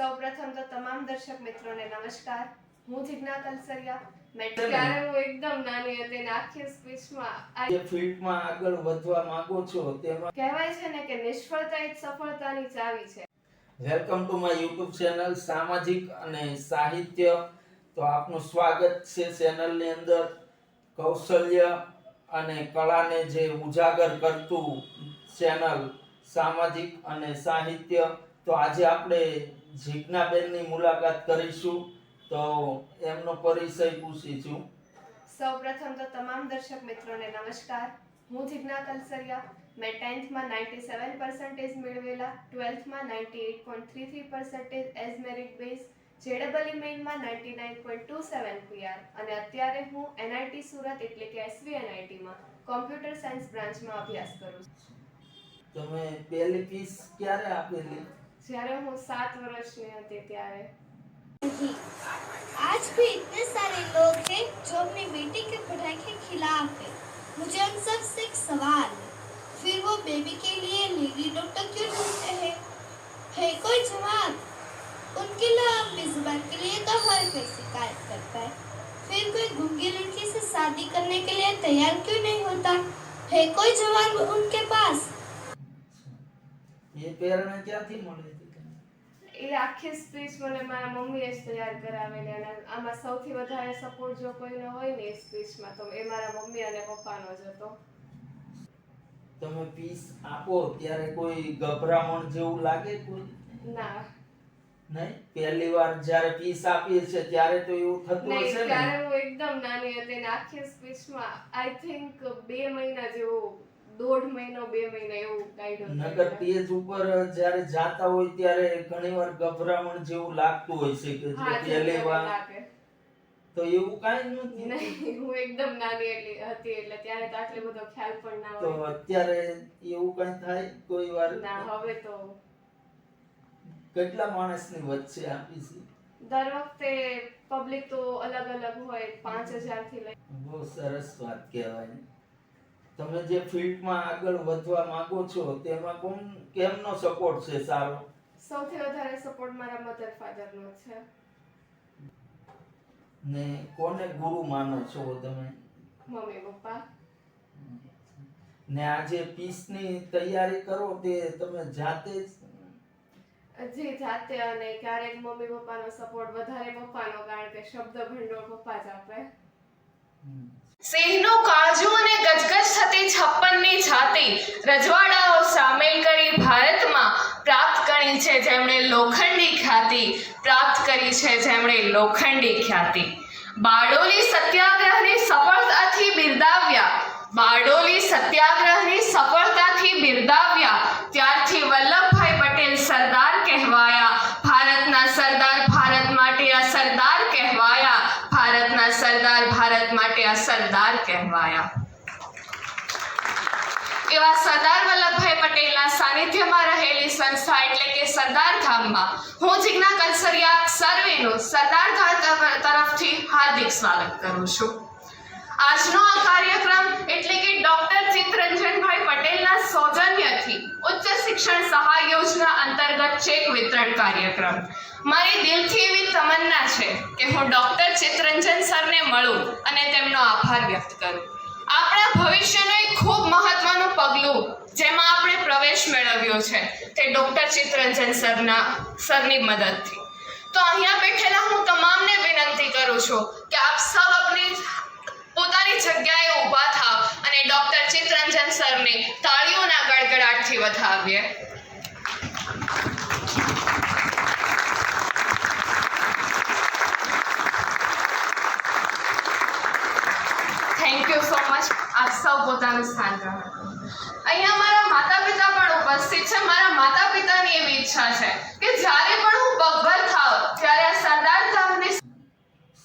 સૌપ્રથમ તો તમામ દર્શક મિત્રોને નમસ્કાર. હું જિજ્ઞા કલસરિયા. ત્યારે હું એકદમ નાની હતી ને આખી સ્પીચમાં જે ફિલ્ડમાં આગળ વધવા માંગો છો તેમાં કહેવાય છે ને કે નિષ્ફળતા એ સફળતાની ચાવી છે. Welcome to my YouTube channel સામાજિક અને સાહિત્ય. તો આપનું સ્વાગત છે ચેનલની અંદર. કૌશલ્ય અને કળાને જે ઉજાગર કરતું ચેનલ સામાજિક અને સાહિત્ય. તો આજે આપણે જીજ્ઞાબેનની મુલાકાત કરીશું. તો એમનો પરિચય પૂછીશું સૌપ્રથમ તો તમામ દર્શક મિત્રોને નમસ્કાર. હું જિજ્ઞા કલસરિયા. મેં ટેન્થમાં નાઇન્ટી સેવન પર્સન્ટેજ મેળવેલા ટ્વેલ્થમાં ninety eight point three three percentage as merit base J double E મેઇનમાં ninety nine point two seven PR અને અત્યારે હું એનઆઈટી સુરત એટલે કે એસવી એનઆઈટીમાં કોમ્પ્યુટર સાયન્સ બ્રાન્ચમાં અભ્યાસ કરું છું. તમે પહેલી ફીસ ક્યારે આપેલી? જ્યારે હું સાત વર્ષની હતી ત્યારે नहीं आज भी इतने सारे लोग हैं जो अपनी बेटी की पढ़ाई के खिलाफ है मुझे उन सब से एक सवाल है फिर वो बेबी के लिए लेडी डॉक्टर क्यों ढूंढते हैं है कोई जवाब उनके लिए अपनी जुबान के लिए तो हर कोई शिकायत करता है फिर कोई गूंगी लड़की से शादी करने के लिए तैयार क्यों नहीं होता है कोई जवाब उनके पास એ પ્રેરણા ક્યાંથી મળી હતી એ આખી સ્પીચ મને મારા મમ્મીએ જ તૈયાર કરાવેલી અને આમાં સૌથી વધારે સપોર્ટ જો કોઈનો હોય ને એ સ્પીચમાં તો એ મારા મમ્મી અને પપ્પાનો જ હતો. તમે પીસ આપો ત્યારે કોઈ ગભરામણ જેવું લાગે કોઈ? ના. નહીં? પહેલી વાર જ્યારે પીસ આપીએ છે ત્યારે તો એવું થતું હશે ને? ત્યારે હું એકદમ નાની હતી ને આખી સ્પીચમાં આઈ થિંક બે મહિના જેવું દોઢ મહિનો બે મહિના એવું કાઢ્યો નગર તેજ ઉપર જ્યારે જાતા હોય ત્યારે ઘણીવાર ગભરામણ જેવું લાગતું હોય છે કે જે લાગે. તો એવું કાઈ નથી. હું એકદમ નાની એટલી હતી એટલે ત્યારે તો આટલો બધો ખ્યાલ પણ ના તો અત્યારે એવું કાઈ થાય કોઈ વાર? ના હવે તો કેટલા માણસની વચ્ચે આપી છે? દર વખતે પબ્લિક તો અલગ અલગ હોય પાંચ હજારથી લઈ બહુ સરસ વાત કહેવાય. તમે જે ફિલ્ડમાં આગળ વધવા માંગો છો તેમાં કોણ કેમનો સપોર્ટ છે સારો? સૌથી વધારે સપોર્ટ મારા મધર ફાધરનો છે. ને કોને ગુરુ માનો છો તમે? Mummy papa. ને આ જે પીસની તૈયારી કરો તે તમે જાતે જ? જે જાતે અને ક્યારેક મમ્મી પપ્પાનો સપોર્ટ વધારે પપ્પાનો કારણ કે શબ્દ ભંડોળ પપ્પા જ આપે. સિંહનું કાળજું અને ગજગજ થતી છપ્પનની જાતિ રજવાડાઓ સામેલ કરી ભારતમાં પ્રાપ્ત કરી છે જેમણે લોખંડી ખ્યાતિ, પ્રાપ્ત કરી છે જેમણે લોખંડી ખ્યાતિ. બારડોલી સત્યાગ્રહની સફળતાથી બિરદાવ્યા. બારડોલી સત્યાગ્રહની સફળતાથી બિરદાવ્યા. ત્યારથી સરદાર કહેવાયા. એવા સરદાર વલ્લભભાઈ પટેલના સાનિધ્યમાં રહેલી સંસ્થા એટલે કે સરદાર ધામમાં હું જિજ્ઞા કલસરિયા આપ સર્વેનું સરદાર ધામ તરફથી હાર્દિક સ્વાગત કરું છું. આજનો આ કાર્યક્રમ એટલે કે ડોક્ટર ચિત્તરંજનભાઈ પટેલના સૌજન્યથી ઉચ્ચ શિક્ષણ સહાય યોજના અંતર્ગત ચેક વિતરણ કાર્યક્રમ. મારી દિલથી એવી તમન્ના છે કે હું ડોક્ટર ચિત્તરંજન સરને મળું અને તેમનો આભાર વ્યક્ત કરું. આપણા ભવિષ્યનું એક ખૂબ મહત્વનું પગલું જેમાં આપણે પ્રવેશ મેળવ્યો છે તે ડોક્ટર ચિત્તરંજન સરના, સરની મદદથી. તો અહીંયા બેઠેલા હું તમામને વિનંતી કરું છું કે આપ સૌ આપની પોતાની જગ્યાએ ઊભા થાવ અને ડોક્ટર ચિત્તરંજન સરને તાળીઓના ગડગડાટથી વધાવીએ થેન્ક યુ સો મચ આપ સૌ પોતાનું સ્થાન ગ્રહણ અહીંયા મારા માતા પિતા પણ ઉપસ્થિત છે. મારા માતા પિતાની એવી ઈચ્છા છે કે જ્યારે પણ હું પગભર થાવ ત્યારે આ સરદાર ધામની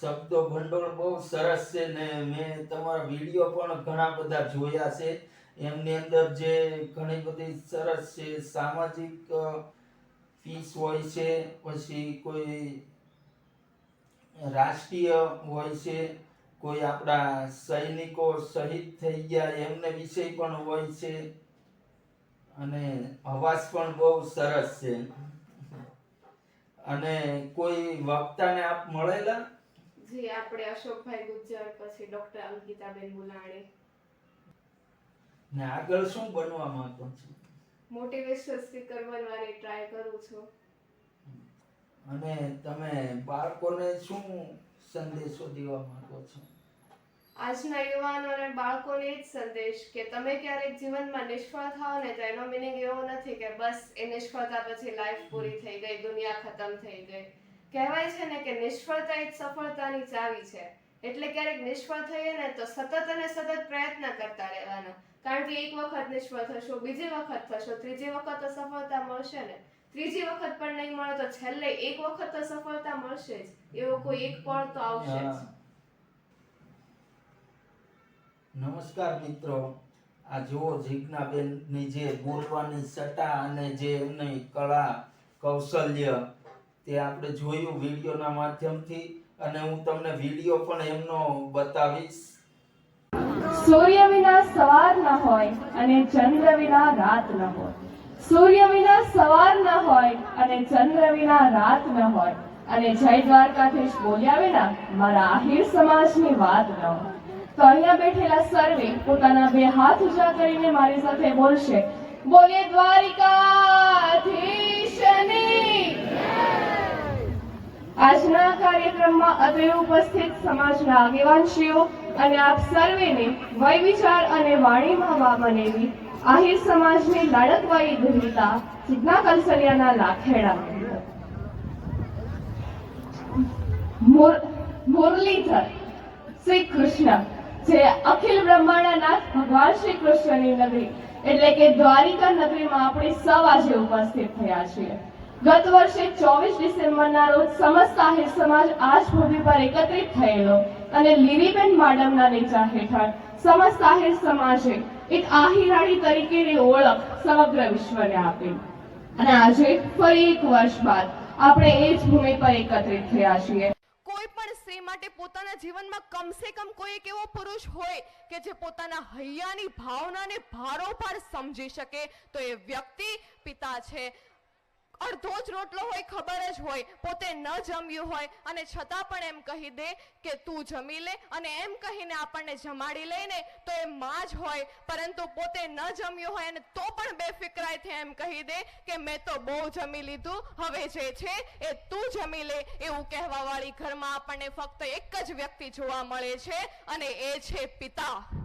શબ્દો ભંડોળ બહુ સરસ છે ને મેં તમારા વીડિયો પણ ઘણા બધા જોયા છે. એમની અંદર જે ઘણી બધી સરસ છે, સામાજિક પીસ હોય છે, પછી કોઈ રાષ્ટ્રીય હોય છે, કોઈ આપણા સૈનિકો શહીદ થઈ ગયા, એમને વિષય પણ હોય છે. અને અવાજ પણ બહુ સરસ છે. અને કોઈ વક્તાને આપ મળેલા? જી આપણે અશોકભાઈ ગુજ્જર પછી ડોક્ટર અંકિતાબેન ગુલાણી ને આગળ શું બનવા માંગો છો? મોટિવેશનલ સ્પીકર બનવાની ટ્રાય કરું છું. અને તમે બાળકોને શું સંદેશો દેવા માંગો છો? આજના યુવાનો અને બાળકોને જ સંદેશ કે તમે ક્યારેક જીવનમાં નિષ્ફળ થાઓ ને તો એનો મિનિંગ એવો નથી કે બસ એ નિષ્ફળતા પછી લાઈફ પૂરી થઈ ગઈ દુનિયા ખતમ થઈ ગઈ. કહેવાય છે ને કે નિષ્ફળતા એ સફળતાની ચાવી છે. એટલે ક્યારેક નિષ્ફળ થઈએ ને તો સતત અને સતત પ્રયત્ન કરતા રહેવાના. કારણ કે એક વખત નિષ્ફળ થશો, બીજી વખત થશો, ત્રીજી વખત તો સફળતા મળશે ને. ત્રીજી વખત પણ નહીં મળે તો છેલ્લે એક વખત તો સફળતા મળશે જ. એવો કોઈ એક પળ તો આવશે જ. નમસ્કાર મિત્રો. આ જુઓ જીજ્ઞાબેનની જે બોલવાની સટા અને જે એમની કળા કૌશલ્ય તે આપણે જોયું વિડીયોના માધ્યમથી અને હું તમને વીડિયો પણ એમનો બતાવીશ. સૂર્ય વિના સવાર ન હોય અને ચંદ્ર વિના રાત ન હોય. સૂર્ય વિના સવાર ન હોય અને ચંદ્ર વિના રાત ન હોય. અને જય દ્વારકાધીશ બોલ્યા વિના મારા આહિર સમાજની વાત ન હોય. તો અહીંયા બેઠેલા સર્વે પોતાના બે હાથ ઊંચા કરીને મારી સાથે બોલશે. બોલે દ્વારિકાધીશની આજના કાર્યક્રમમાં અત્રે ઉપસ્થિત સમાજના આગેવાનશ્રીઓ અને આપ સર્વેને વય વિચાર અને વાણીમાં વામનેવી આહિર સમાજની લાડકવાઈ ધુરિતા સિદ્ધના કલસરિયાના લાખેડા મુરલીધર શ્રી કૃષ્ણ, જે અખિલ બ્રહ્માંડનાથ ભગવાન શ્રી કૃષ્ણની નગરી, એટલે કે દ્વારિકા નગરીમાં આપણે સૌ આજે ઉપસ્થિત થયા છીએ. ગત વર્ષે ચોવીસ ડિસેમ્બરના રોજ સમસ્ત આહિર સમાજ આજ ભૂમિ પર એકત્રિત થયેલો અને લીલીબેન માડમના નેજા હેઠળ સમસ્ત આહિર સમાજે એક આહિરાણી તરીકેની ઓળખ સમગ્ર વિશ્વને આપી. અને આજે ફરી એક વર્ષ બાદ આપણે એ જ ભૂમિ પર એકત્રિત થયા છીએ. કોઈ પણ સ્ત્રી માટે પોતાના જીવનમાં કમસે કમ કોઈ એક એવો પુરુષ હોય કે જે પોતાના હૈયાની ભાવનાને ભારોભાર સમજી શકે તો એ વ્યક્તિ, પિતા છે. અડધો જ રોટલો હોય, ખબર જ હોય, પોતે ન જમ્યું હોય. અને છતાં પણ એમ કહી દે કે તું જમી લે અને એમ કહીને આપણને જમાડી લઈને તો એ માં જ હોય. પરંતુ પોતે ન જમ્યું હોય અને તો પણ બેફિકરાઈથી એમ કહી દે કે મેં તો બહુ જમી લીધું. હવે જે છે એ તું જમી લે. એવું કહેવાવાળી ઘરમાં આપણને ફક્ત એક જ વ્યક્તિ જોવા મળે છે અને એ છે પિતા.